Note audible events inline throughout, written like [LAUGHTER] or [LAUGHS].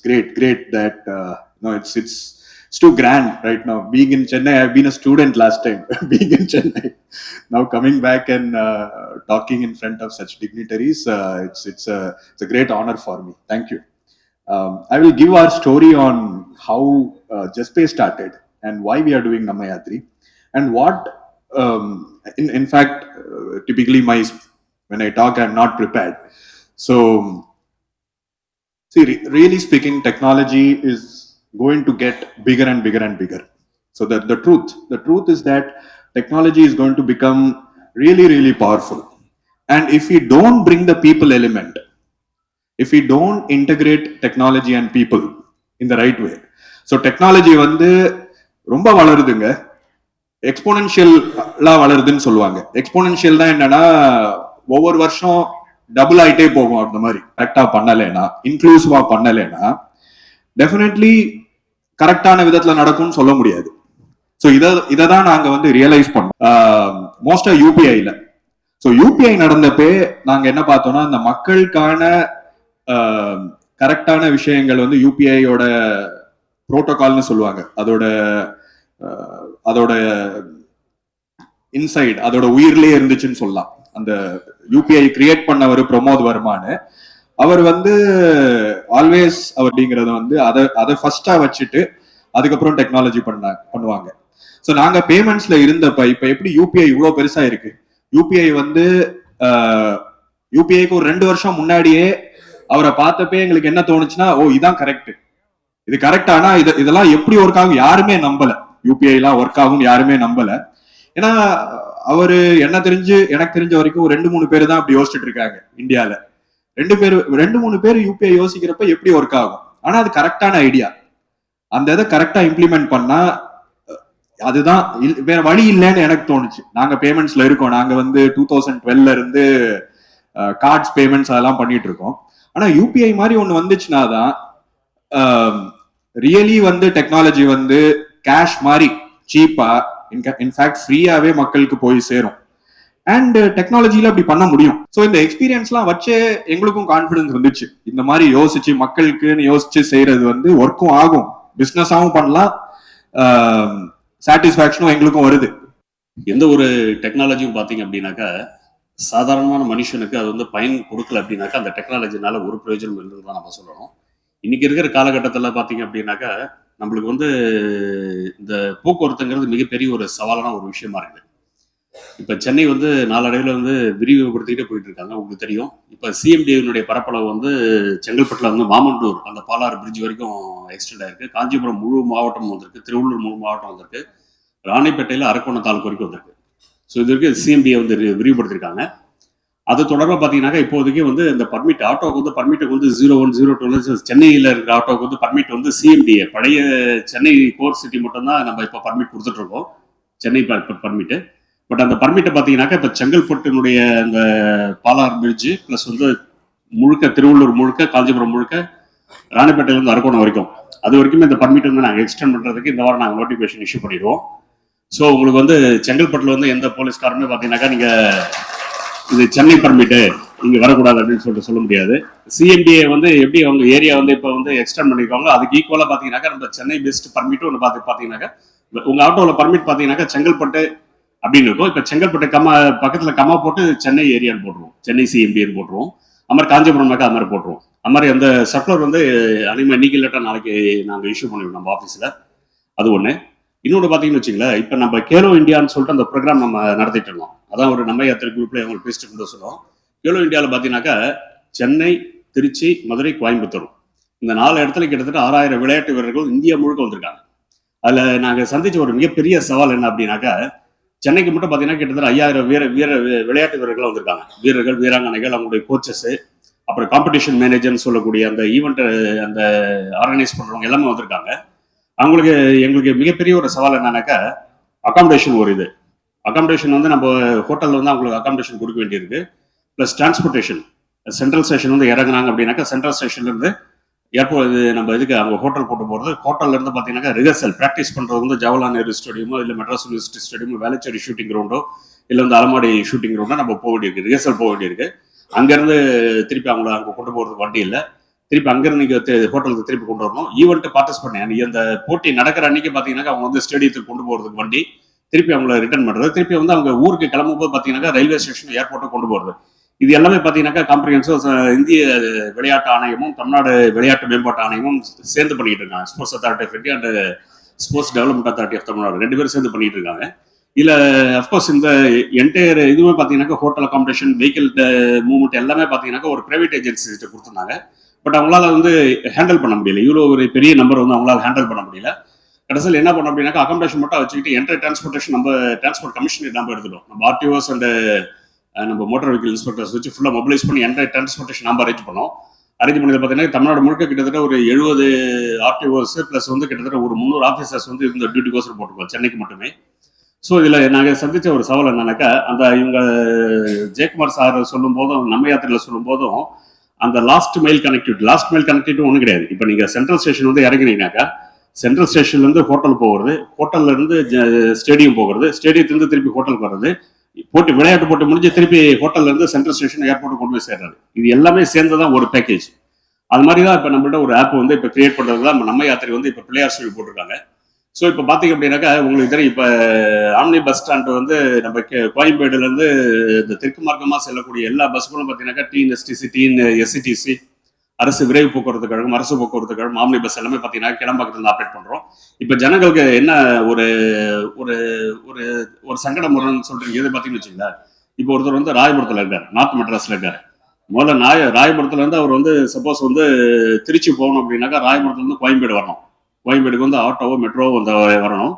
great, great that uh, no, it's it's it's too grand right now. Being in Chennai, I've been a student last time. [LAUGHS] Being in Chennai, now coming back and uh, talking in front of such dignitaries, uh, it's it's a it's a great honor for me. Thank you. Um, I will give our story on how uh, started and why we are doing Namayatri and what. Um, in in fact, uh, typically my when I talk, I'm not prepared. So See, re- really speaking, technology is going to get bigger and bigger and bigger. So the, the truth, the truth is that technology is going to become really, really powerful. And if we don't bring the people element, if we don't integrate technology and people in the right way, so technology வந்து ரொம்ப வளருதுங்க எக்ஸ்போனன்ஷியல்லாம் வளருதுன்னு சொல்லுவாங்க exponential தான் என்னன்னா ஒவ்வொரு வருஷம் double ஆயிட்டே போகும் அந்த மாதிரி கரெக்டா பண்ணலைன்னா இன்க்ளூசிவா பண்ணலைன்னா டெஃபினெட்லி கரெக்டான விதத்துல நடக்கும்னு சொல்ல முடியாது. ஸோ இதை இதை தான் நாங்கள் வந்து ரியலைஸ் பண்ணோம். மோஸ்டா யூபிஐல ஸோ யூபிஐ நடந்தப்பே நாங்கள் என்ன பார்த்தோம்னா இந்த மக்களுக்கான கரெக்டான விஷயங்கள் வந்து யூபிஐயோட புரோட்டோகால்னு சொல்லுவாங்க. அதோட அதோட இன்சைட் அதோட உயிர்லேயே இருந்துச்சுன்னு சொல்லலாம். அந்த யூபிஐ கிரியேட் பண்ணவர் பிரமோத் வர்மான்னு அவர் வந்து ஆல்வேஸ் அப்படிங்கறத வந்து அதை அதை ஃபர்ஸ்டா வச்சுட்டு அதுக்கப்புறம் டெக்னாலஜி பண்ண பண்ணுவாங்க. ஸோ நாங்க பேமெண்ட்ஸ்ல இருந்தப்ப இப்ப எப்படி யூபிஐ இவ்வளவு பெருசா இருக்கு? யூபிஐ வந்து யூபிஐக்கு ஒரு ரெண்டு வருஷம் முன்னாடியே அவரை பார்த்தப்பே எங்களுக்கு என்ன தோணுச்சுன்னா ஓ இதான் கரெக்ட் இது கரெக்ட் ஆனா இது இதெல்லாம் எப்படி ஒர்க் ஆகும் யாருமே நம்பல. யூபிஐ எல்லாம் ஒர்க் ஆகும் யாருமே நம்பல. ஏன்னா அவரு என்ன தெரிஞ்சு எனக்கு தெரிஞ்ச வரைக்கும் ரெண்டு மூணு பேர் தான் அப்படி யோசிச்சுட்டு இருக்காங்க இந்தியால. ரெண்டு பேர் ரெண்டு மூணு பேர் யூபிஐ யோசிக்கிறப்ப எப்படி ஒர்க் ஆகும்? ஆனா அது கரெக்டான ஐடியா அந்த இதை கரெக்டா இம்ப்ளிமெண்ட் பண்ணா அதுதான் இல்- வேற வழி இல்லைன்னு எனக்கு தோணுச்சு. நாங்க பேமெண்ட்ஸ்ல இருக்கோம். நாங்க வந்து டூ தௌசண்ட் டுவெல்ல இருந்து கார்ட்ஸ் பேமெண்ட்ஸ் அதெல்லாம் பண்ணிட்டு இருக்கோம். ஆனா யூபிஐ மாதிரி ஒண்ணு வந்துச்சுன்னா தான் ரியலி வந்து டெக்னாலஜி வந்து கேஷ் மாதிரி சீப்பா இன்ஃபேக்ட் ஃப்ரீயாவே மக்களுக்கு போய் சேரும். அண்ட் டெக்னாலஜியில uh, அப்படி பண்ண முடியும். ஸோ இந்த எக்ஸ்பீரியன்ஸ்லாம் வச்சே எங்களுக்கும் கான்ஃபிடன்ஸ் இருந்துச்சு இந்த மாதிரி யோசிச்சு மக்களுக்குன்னு யோசிச்சு செய்யறது வந்து ஒர்க்கும் ஆகும். பிஸ்னஸாகவும் பண்ணலாம். Um, சாட்டிஸ்ஃபேக்ஷனும் எங்களுக்கும் வருது. எந்த ஒரு டெக்னாலஜியும் பார்த்தீங்க அப்படின்னாக்கா சாதாரணமான மனுஷனுக்கு அது வந்து பயன் கொடுக்கல அப்படின்னாக்கா அந்த டெக்னாலஜினால ஒரு பிரயோஜனம் இல்லைன்னு தான் நம்ம சொல்லணும். இன்னைக்கு இருக்கிற காலகட்டத்தில் பார்த்தீங்க அப்படின்னாக்கா நம்மளுக்கு வந்து இந்த போக்குவரத்துங்கிறது மிகப்பெரிய ஒரு சவாலான ஒரு விஷயமா இருக்குது. இப்போ சென்னை வந்து நாளடைவில் வந்து விரிவுபடுத்திக்கிட்டே போயிட்டு இருக்காங்க உங்களுக்கு தெரியும். இப்போ சிஎம்டினுடைய பரப்பளவு வந்து செங்கல்பட்டில் வந்து மாமண்டூர் அந்த பாலாறு பிரிட்ஜ் வரைக்கும் எக்ஸ்டெண்ட் ஆயிருக்கு. காஞ்சிபுரம் முழு மாவட்டம் வந்திருக்கு. திருவள்ளூர் முழு மாவட்டம் வந்திருக்கு. ராணிப்பேட்டையில் அரக்கோணம் தாலுக்கு வரைக்கும் வந்திருக்கு. ஸோ இது வரைக்கும் சிஎம்டியை வந்து விரிவுபடுத்திருக்காங்க. அது தொடர்பாக பார்த்தீங்கன்னாக்கா இப்போதைக்கு வந்து இந்த பர்மிட் ஆட்டோவுக்கு வந்து பர்மிட்டுக்கு வந்து ஜீரோ ஒன் ஜீரோ டூ சென்னையில் இருக்கிற ஆட்டோக்கு வந்து பர்மிட் வந்து சிஎம்டிஏ பழைய சென்னை கோர் சிட்டி மட்டும்தான் நம்ம இப்போ பர்மிட் கொடுத்துட்ருக்கோம் சென்னை பர்மிட்டு பட் அந்த பர்மிட்டை பார்த்தீங்கன்னாக்கா இப்போ செங்கல்பட்டுனுடைய அந்த பாலார் பிரிட்ஜு ப்ளஸ் வந்து முழுக்க திருவள்ளூர் முழுக்க காஞ்சிபுரம் முழுக்க ராணிப்பேட்டையிலேருந்து அரக்கோணம் வரைக்கும். அது வரைக்குமே இந்த பர்மிட் வந்து நாங்கள் எக்ஸ்டெண்ட் பண்ணுறதுக்கு இந்த வாரம் நாங்கள் நோட்டிஃபிகேஷன் இஷ்யூ பண்ணிடுவோம். ஸோ உங்களுக்கு வந்து செங்கல்பட்டில் வந்து எந்த போலீஸ்காரமே பார்த்தீங்கன்னாக்கா நீங்கள் இது சென்னை பர்மிட்டு இங்கே வரக்கூடாது அப்படின்னு சொல்லிட்டு சொல்ல முடியாது. சிஎம்டிஏ வந்து எப்படி அவங்க ஏரியா வந்து இப்போ வந்து எக்ஸ்டெண்ட் பண்ணிருக்காங்க அதுக்கு ஈக்குவலாக பார்த்தீங்கன்னாக்கா நம்ம சென்னை பெஸ்ட் பர்மிட்டும் ஒன்று பார்த்து பார்த்தீங்கன்னாக்கா உங்கள் ஆட்டோவில் பர்மிட் பார்த்தீங்கன்னாக்கா செங்கல்பட்டு அப்படின்னு இருக்கும். இப்போ செங்கல்பட்டு கம்மா பக்கத்தில் கம்மா போட்டு சென்னை ஏரியான்னு போட்டுருவோம். சென்னை சிஎம்டின்னு போட்டுருவோம். அமர் காஞ்சிபுரம்னாக்கா அது மாதிரி போட்டுருவோம். அது மாதிரி அந்த சர்க்குலர் வந்து அதிகமாக நீக்கி இல்லாட்டா நாளைக்கு நாங்கள் இஷ்யூ பண்ணிடுவோம் நம்ம ஆஃபீஸில் அது ஒன்று இன்னொன்று பார்த்தீங்கன்னு வச்சுங்களேன் இப்போ நம்ம கேலோ இந்தியான்னு சொல்லிட்டு அந்த ப்ரோக்ராம் நம்ம நடத்திட்டு இருந்தோம். அதான் ஒரு நம்ம யாத்திரை குரூப்ல அவங்க பேசிட்டு இருந்தோம் சொல்லுவோம் கேலோ இந்தியாவில் பார்த்தீங்கன்னாக்கா சென்னை திருச்சி மதுரை கோயம்புத்தூர். இந்த நாலு இடத்துல கிட்டத்தட்ட ஆறாயிரம் விளையாட்டு வீரர்கள் இந்தியா முழுக்க வந்திருக்காங்க. அதில் நாங்கள் சந்திச்ச ஒரு மிகப்பெரிய சவால் என்ன அப்படின்னாக்கா சென்னைக்கு மட்டும் பார்த்தீங்கன்னா கிட்டத்தட்ட ஐயாயிரம் வீர வீர விளையாட்டு வீரர்கள் வந்திருக்காங்க. வீரர்கள் வீராங்கனைகள் அவங்களுடைய கோச்சஸ் அப்புறம் காம்படிஷன் மேனேஜர்னு சொல்லக்கூடிய அந்த ஈவெண்ட்டை அந்த ஆர்கனைஸ் பண்ணுறவங்க எல்லாமே வந்திருக்காங்க. அவங்களுக்கு எங்களுக்கு மிகப்பெரிய ஒரு சவால் என்னன்னாக்கா அகாமடேஷன் ஒரு இது. அகாமடேஷன் வந்து நம்ம ஹோட்டலில் வந்து அவங்களுக்கு அகாமடேஷன் கொடுக்க வேண்டியிருக்கு. ப்ளஸ் டிரான்ஸ்போர்ட்டேஷன் சென்ட்ரல் ஸ்டேஷன் வந்து இறங்குனாங்க அப்படின்னாக்கா சென்ட்ரல் ஸ்டேஷன்லேருந்து ஏர்போர்ட் இது நம்ம இதுக்கு அவங்க ஹோட்டல் போட்டு போகிறது ஹோட்டல்லேருந்து பார்த்தீங்கன்னா ரிஹர்சல் ப்ராக்டிஸ் பண்ணுறது வந்து ஜவஹர்லால் நேரு ஸ்டேடியமோ இல்லை மெட்ராஸ் யூனிவர்சிட்டி ஸ்டேடியமோ வேலைச்சேரி ஷூட்டிங் கிரவுண்டோ இல்லை வந்து அலமாடி ஷூட்டிங் கிரவுண்டோ நம்ம போக வேண்டியிருக்கு. ரிஹர்சல் போக வேண்டியிருக்கு. அங்கேருந்து திருப்பி அவங்கள அங்கே கொண்டு போகிறதுக்கு வண்டி இல்லை. திருப்பி அங்கிருந்து நீங்க ஹோட்டலுக்கு திருப்பி கொண்டு வரணும். ஈவெண்ட்டு பார்ட்டிசிபேட் பண்ணி அந்த போட்டி நடக்கிற அன்னைக்கு பார்த்தீங்கன்னா அவங்க வந்து ஸ்டேடியத்துக்கு கொண்டு போகிறதுக்கு வண்டி திருப்பி அவங்கள ரிட்டர்ன் பண்ணுறது திருப்பி வந்து அவங்க ஊருக்கு கிளம்பும் போது ரயில்வே ஸ்டேஷன் ஏர்போர்ட்டை கொண்டு போகிறது இது எல்லாமே பார்த்தீங்கன்னாக்கா காம்ப்ரிஹென்சிவ் இந்திய விளையாட்டு ஆணையமும் தமிழ்நாடு விளையாட்டு மேம்பாட்டு ஆணையமும் சேர்ந்து பண்ணிட்டு இருக்காங்க. Sports authority of India and sports development authority of Tamil Nadu ரெண்டு பேரும் சேர்ந்து பண்ணிட்டு இருக்காங்க. இதில் அஃப்கோர்ஸ் இந்த என்டையர் இதுவுமே பார்த்தீங்கன்னாக்கா ஹோட்டல் அகாமடேஷன் வெஹிக்கிள் மூவ்மெண்ட் எல்லாமே பார்த்தீங்கன்னாக்கா ஒரு பிரைவேட் ஏஜென்சி கொடுத்துருந்தாங்க. பட் அவங்களால வந்து ஹேண்டில் பண்ண முடியல. இவ்வளோ ஒரு பெரிய நம்பர் வந்து அவங்களால ஹேண்டில் பண்ண முடியல. கடைசியில் என்ன பண்ணோம் அப்படின்னாக்கா அகாமடேஷன் மட்டும் வச்சுக்கிட்டு என்ட்ரி டிரான்ஸ்போர்ட்டேஷன் நம்ம டிரான்ஸ்போர்ட் கமிஷன் நம்ம எடுத்துட்டோம். நம்ம ஆர்டிஓஸ் அண்ட் நம்ம மோட்டார் வெஹிக்கிள் இன்ஸ்பெக்டர்ஸ் வச்சு ஃபுல்லாக மொபிலைஸ் பண்ணி என்ட்ரி டிரான்ஸ்போர்ட்டேஷன் நம்ம அரேஞ்ச் பண்ணோம். அரேஞ்ச் பண்ணது பார்த்தீங்கன்னா தமிழ்நாடு முழுக்க கிட்டத்தட்ட ஒரு எழுபது ஆர்டிஓஸ் ப்ளஸ் வந்து கிட்டத்தட்ட ஒரு முந்நூறு ஆஃபீஸர்ஸ் வந்து இந்த டியூட்டி கோசர் போட்டுருக்கோம் சென்னைக்கு மட்டுமே. ஸோ இதில் நாங்கள் சந்திச்ச ஒரு சவால் என்னன்னாக்கா அந்த இவங்க ஜெயக்குமார் சார் சொல்லும் போதும் நம்ம யாத்திரையில் சொல்லும் போதும் அந்த last mile connectivity last mile connectivity ஒன்றும் கிடையாது. இப்போ நீங்கள் சென்ட்ரல் ஸ்டேஷன் வந்து இறங்குனீங்கனாக்கா சென்ட்ரல் ஸ்டேஷன்லேருந்து ஹோட்டல் போகிறது ஹோட்டல்லேருந்து ஸ்டேடியம் போகிறது ஸ்டேடியத்துலேருந்து திருப்பி ஹோட்டலுக்கு வர்றது போட்டி விளையாட்டு போட்டி முடிஞ்சு திருப்பி ஹோட்டல்லேருந்து சென்ட்ரல் ஸ்டேஷன் ஏர்போர்ட் கொண்டு போய் சேர்றாரு இது எல்லாமே சேர்ந்து தான் ஒரு பேக்கேஜ் அது மாதிரி தான் இப்போ நம்மள்ட்ட ஒரு ஆப் வந்து இப்போ கிரியேட் பண்ணுறது தான் நம்ம யாத்திரை வந்து இப்போ பிள்ளையார் சொல்லி போட்டிருக்காங்க. ஸோ இப்போ பார்த்தீங்க அப்படின்னாக்கா உங்களுக்கு தெரியும் இப்போ ஆம்னி பஸ் ஸ்டாண்ட் வந்து நம்ம கே- இந்த தெற்கு மார்க்கமாக செல்லக்கூடிய எல்லா பஸ்களும் பார்த்தீங்கன்னாக்கா டிஎன்எஸ்டிசி டிஎன் எஸ்சிடிசி அரசு விரைவு போக்குவரத்து கழகம் அரசு போக்குவரத்து கழகம் ஆம்னி பஸ் எல்லாமே பார்த்தீங்கன்னா கிளம்பாக்கத்துல ஆப்ரேட் பண்ணுறோம் இப்போ ஜனங்களுக்கு என்ன ஒரு ஒரு ஒரு ஒரு சங்கடம் வரும்னு சொல்றீங்க எது பார்த்தீங்கன்னு வச்சுங்களேன் இப்போ ஒருத்தர் வந்து ராயபுரத்தில் இருக்கார் நார்த் மெட்ராஸில் இருக்கார். முதல்ல நாய ராயபுரத்துலேருந்து அவர் வந்து சப்போஸ் வந்து திருச்சி போகணும் அப்படின்னாக்கா ராயபுரத்துலேருந்து கோயம்பேடு வரணும். கோயம்பேடுக்கு வந்து ஆட்டோவோ மெட்ரோவோ வந்து வரணும்.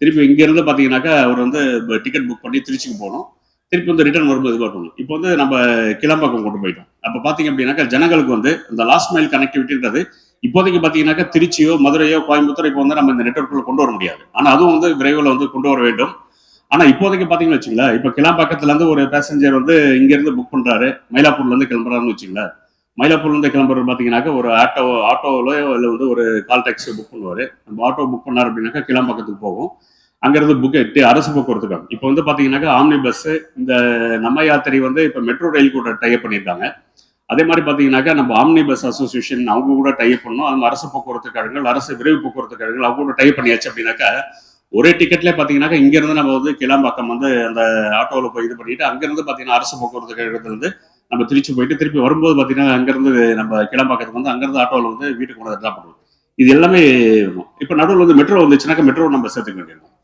திருப்பி இங்கேருந்து பார்த்தீங்கன்னாக்கா அவர் வந்து டிக்கெட் புக் பண்ணி திருச்சிக்கு போகணும். திருப்பி வந்து ரிட்டர்ன் வரும்போது இது பண்ணணும் இப்போ வந்து நம்ம கிளம்பக்கம் கொண்டு போயிட்டோம். அப்போ பார்த்தீங்க அப்படின்னாக்கா ஜனங்களுக்கு வந்து இந்த லாஸ்ட் மைல் கனெக்டிவிட்டின்றது இப்போதைக்கு பார்த்தீங்கன்னாக்கா திருச்சியோ மதுரையோ கோயம்புத்தூர் இப்போ வந்து நம்ம இந்த நெட்ஒர்க்குள்ள கொண்டு வர முடியாது. ஆனால் அதுவும் வந்து விரைவில் வந்து கொண்டு வர வேண்டும். ஆனால் இப்போதைக்கு பார்த்தீங்கன்னு வச்சுங்களேன் இப்போ கிளாம்பாக்கத்துலேருந்து ஒரு பேசஞ்சர் வந்து இங்கேருந்து புக் பண்ணுறாரு மயிலாப்பூர்லேருந்து கிளம்புறாருன்னு வச்சுங்களேன் மயிலாப்பூர்லேருந்து கிளம்புறது பார்த்தீங்கன்னாக்கா ஒரு ஆட்டோ ஆட்டோவிலோ இல்லை வந்து ஒரு கால் டாக்ஸி புக் பண்ணுவார். நம்ம ஆட்டோ புக் பண்ணார் அப்படின்னாக்கா கிளாம்பாக்கத்துக்கு போகும். அங்கேருந்து புக் அரசு போக்குவரத்துக்கு இப்போ வந்து பார்த்தீங்கன்னாக்கா ஆம்னி பஸ் இந்த நம்ம யாத்திரை வந்து இப்போ மெட்ரோ ரயில் கூட டைப் பண்ணியிருக்காங்க. அதே மாதிரி பார்த்தீங்கன்னாக்கா நம்ம ஆம்னி பஸ் அசோசியேஷன் அவங்க கூட டைப் பண்ணோம் அது அரசு போக்குவரத்து கழகங்கள் அரசு விரைவு போக்குவரத்து கழகங்கள் அவங்க கூட டைப் பண்ணியாச்சு அப்படின்னாக்கா ஒரே டிக்கெட்ல பாத்தீங்கன்னாக்கா இங்க இருந்து நம்ம வந்து கிளாம்பாக்கம் வந்து அந்த ஆட்டோவில் போய் இது பண்ணிட்டு அங்கிருந்து பாத்தீங்கன்னா அரசு போக்குவரத்து கழகத்துல இருந்து நம்ம திருச்சி போயிட்டு திருப்பி வரும்போது பார்த்தீங்கன்னா அங்கேருந்து நம்ம கிளாம்பாக்கத்துக்கு வந்து அங்கேருந்து ஆட்டோவில் வந்து வீட்டுக்கு கொண்டு ட்ராப் பண்ணுவோம் இது எல்லாமே இருக்கும் இப்போ நடுவில் வந்து மெட்ரோ வந்துச்சுனாக்கா மெட்ரோ நம்ம சேர்த்துக்க வேண்டியிருக்கும்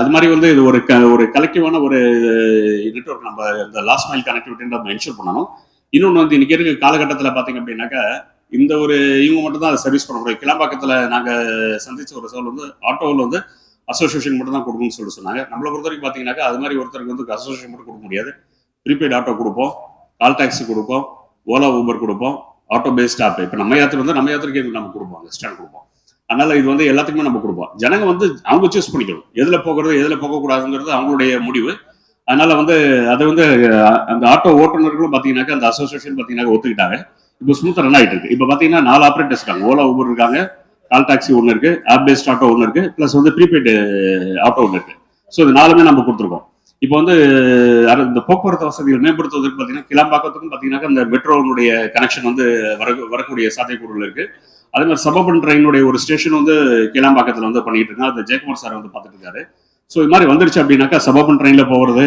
அது மாதிரி வந்து இது ஒரு க ஒரு கலெக்டிவான ஒரு நெட்ஒர்க் நம்ம இந்த லாஸ்ட் மைல் கனெக்டிவிட்டி நம்ம என்ஷூர் பண்ணணும். இன்னொன்று வந்து இன்னைக்கு இருக்க காலகட்டத்தில் பார்த்தீங்க அப்படின்னாக்கா இந்த ஒரு இவங்க மட்டும் தான் அதை சர்வீஸ் பண்ண முடியும். கிளம்பாக்கத்தில் நாங்கள் சந்திச்ச ஒரு சோல் வந்து ஆட்டோவில் வந்து அசோசியேஷன் மட்டும் தான் கொடுக்கணும்னு சொல்லி சொன்னாங்க. நம்மளை பொறுத்த வரைக்கும் பார்த்தீங்கன்னாக்கா அது மாதிரி ஒருத்தருக்கு வந்து அசோசியேஷன் மட்டும் கொடுக்க முடியாது. ப்ரீபெய்டு ஆட்டோ கொடுப்போம். கால் டாக்ஸி கொடுப்போம் ஓலா ஊபர் கொடுப்போம் ஆட்டோ பேஸ்ட் ஆப் இப்போ நம்ம யாத்திரை வந்து நம்ம யாத்திரைக்கு நம்ம கொடுப்போம் அந்த ஸ்டாண்ட் கொடுப்போம். அதனால இது வந்து எல்லாத்துக்குமே நம்ம கொடுப்போம். ஜனங்க வந்து அவங்க சூஸ் பண்ணிக்கணும். எதுல போகிறது எதுல போகக்கூடாதுங்கிறது அவங்களுடைய முடிவு. அதனால வந்து அதை வந்து அந்த ஆட்டோ ஓட்டுநர்களும் பார்த்தீங்கன்னாக்கா அந்த அசோசியேஷன் பார்த்தீங்கன்னா ஒத்துக்கிட்டாங்க. இப்போ ஸ்மூத் ரன் ஆகிட்டு இருக்கு. இப்போ பார்த்தீங்கன்னா நாலு ஆப்ரேட்டர்ஸ் இருக்காங்க ஓலா ஊபர் இருக்காங்க கால் டாக்ஸி ஒன்று இருக்கு ஆப் பேஸ்ட் ஆட்டோ ஒன்று இருக்கு ப்ளஸ் வந்து ப்ரீபெய்டு ஆட்டோ ஒன்று இருக்கு. ஸோ இது நாலுமே நம்ம கொடுத்துருக்கோம். இப்போ வந்து இந்த போக்குவரத்து வசதிகள் மேம்படுத்துவதற்கு பார்த்தீங்கன்னா கிளம்பாக்கத்துக்கும் பார்த்தீங்கன்னா அந்த மெட்ரோனுடைய கனெக்ஷன் வந்து வர வரக்கூடிய சாத்தியக்கூறுகள் இருக்கு. அதே மாதிரி சபபன் ட்ரெயினுடைய ஒரு ஸ்டேஷன் வந்து கிளம்பாக்கத்தில் வந்து பண்ணிட்டு இருக்காங்க. அது ஜெயக்குமார் சார் வந்து பார்த்துட்டு இருக்காரு. ஸோ இது மாதிரி வந்துருச்சு அப்படின்னாக்கா சபபன் ட்ரெயினில் போகிறது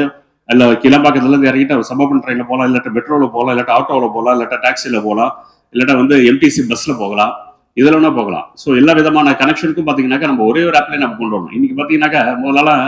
இல்லை கிளம்பாக்கத்துலேருந்து இறங்கிட்டு சபபன் ட்ரெயினில் போகலாம் இல்லாட்ட மெட்ரோவில் போகலாம் இல்லாட்ட ஆட்டோவில் போகலாம் இல்லாட்ட டாக்ஸியில் போகலாம் இல்லாட்ட வந்து எம்டிசி பஸ்ஸில் போகலாம் இதில் வேணா போகலாம். ஸோ எல்லா விதமான கனெக்ஷனுக்கும் பார்த்தீங்கன்னாக்கா நம்ம ஒரே ஒரு ஆப்லேயே நம்ம கொண்டு வரணும். இன்னைக்கு பார்த்தீங்கன்னாக்கா முதலாம்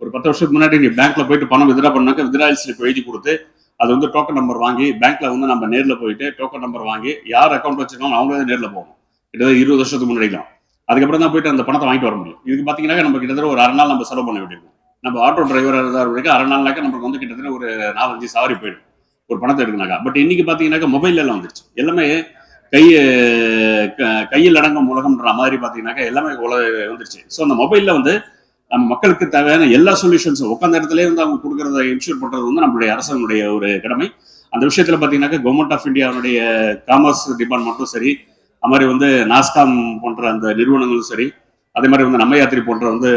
ஒரு பத்து வருஷத்துக்கு முன்னாடி நீ பேங்க்ல போயிட்டு பணம் வித்ரா பண்ணாக்க வித்ராயல் ஸ்லிப் எழுதி கொடுத்து அது வந்து டோக்கன் நம்பர் வாங்கி பேங்க்ல வந்து நம்ம நேர்ல போயிட்டு டோக்கன் நம்பர் வாங்கி யார் அக்கௌண்ட் வச்சிருக்காங்க அவங்க தான் நேர்ல போகணும். கிட்டத்தட்ட இருபது வருஷத்துக்கு முன்னாடிலாம். அதுக்கப்புறம் தான் போயிட்டு அந்த பணத்தை வாங்கிட்டு வர முடியும். இதுக்கு பார்த்தீங்கன்னா நம்ம கிட்டத்தட்ட ஒரு அரை நாள் நம்ம செலவு பண்ண வேண்டியிருக்கும். நம்ம ஆட்டோ டிரைவர் வரைக்கும் அரை நாள்னாக்க நமக்கு வந்து கிட்டத்தட்ட ஒரு நாலஞ்சு சவாரி போயிடும். ஒரு பணத்தை எடுக்கனாக்கா பட் இன்னைக்கு பார்த்தீங்கன்னாக்கா மொபைல் எல்லாம் வந்துருச்சு. எல்லாமே கை க- கையில் அடங்கும் உலகம்ன்ற மாதிரி பார்த்தீங்கன்னாக்கா எல்லாமே உலக வந்துருச்சு. ஸோ அந்த மொபைல்ல வந்து நம்ம மக்களுக்கு தேவையான எல்லா சொல்யூஷன்ஸும் உட்காந்த இடத்துல இருந்து அவங்க கொடுக்கறத இன்ஷூர் பண்றது வந்து நம்மளுடைய அரசனுடைய ஒரு கடமை. அந்த விஷயத்துல பாத்தீங்கன்னாக்கா கவர்மெண்ட் ஆஃப் இந்தியாவுடைய காமர்ஸ் டிபார்ட்மெண்ட்டும் சரி அது மாதிரி வந்து நாஸ்காம் போன்ற அந்த நிறுவனங்களும் சரி அதே மாதிரி வந்து நம்ம யாத்திரை போன்ற வந்து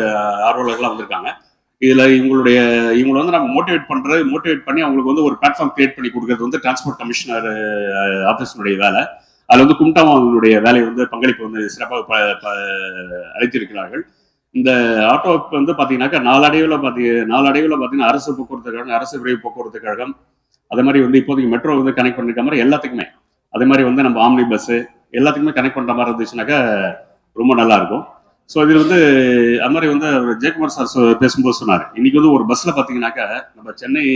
ஆர்வலர்கள்லாம் வந்திருக்காங்க. இதுல இவங்களுடைய இவங்களை வந்து நம்ம மோட்டிவேட் பண்றது மோட்டிவேட் பண்ணி அவங்களுக்கு வந்து ஒரு பிளாட்ஃபார்ம் கிரியேட் பண்ணி கொடுக்கறது வந்து டிரான்ஸ்போர்ட் கமிஷனர் ஆஃபீஸினுடைய வேலை. அதுல வந்து கும்டாமா அவங்களுடைய வேலையை வந்து பங்களிப்பு வந்து சிறப்பாக ப- ப- அளித்திருக்கிறார்கள். இந்த ஆட்டோ வந்து பார்த்தீங்கன்னாக்கா நாளடைவில் பார்த்தி நாளடைவில் பார்த்தீங்கன்னா அரசு போக்குவரத்து கழகம் அரசு விரைவு போக்குவரத்து கழகம் அதே மாதிரி வந்து இப்போதைக்கு மெட்ரோ வந்து கனெக்ட் பண்ணிருக்க மாதிரி எல்லாத்துக்குமே. அதே மாதிரி வந்து நம்ம ஆம்னி பஸ்ஸு எல்லாத்துக்குமே கனெக்ட் பண்ணுற மாதிரி இருந்துச்சுனாக்கா ரொம்ப நல்லா இருக்கும். ஸோ இதில் வந்து அது மாதிரி வந்து அவர் ஜெயக்குமார் சார் பேசும்போது சொன்னார். இன்னைக்கு வந்து ஒரு பஸ்ஸில் பார்த்தீங்கன்னாக்கா நம்ம சென்னை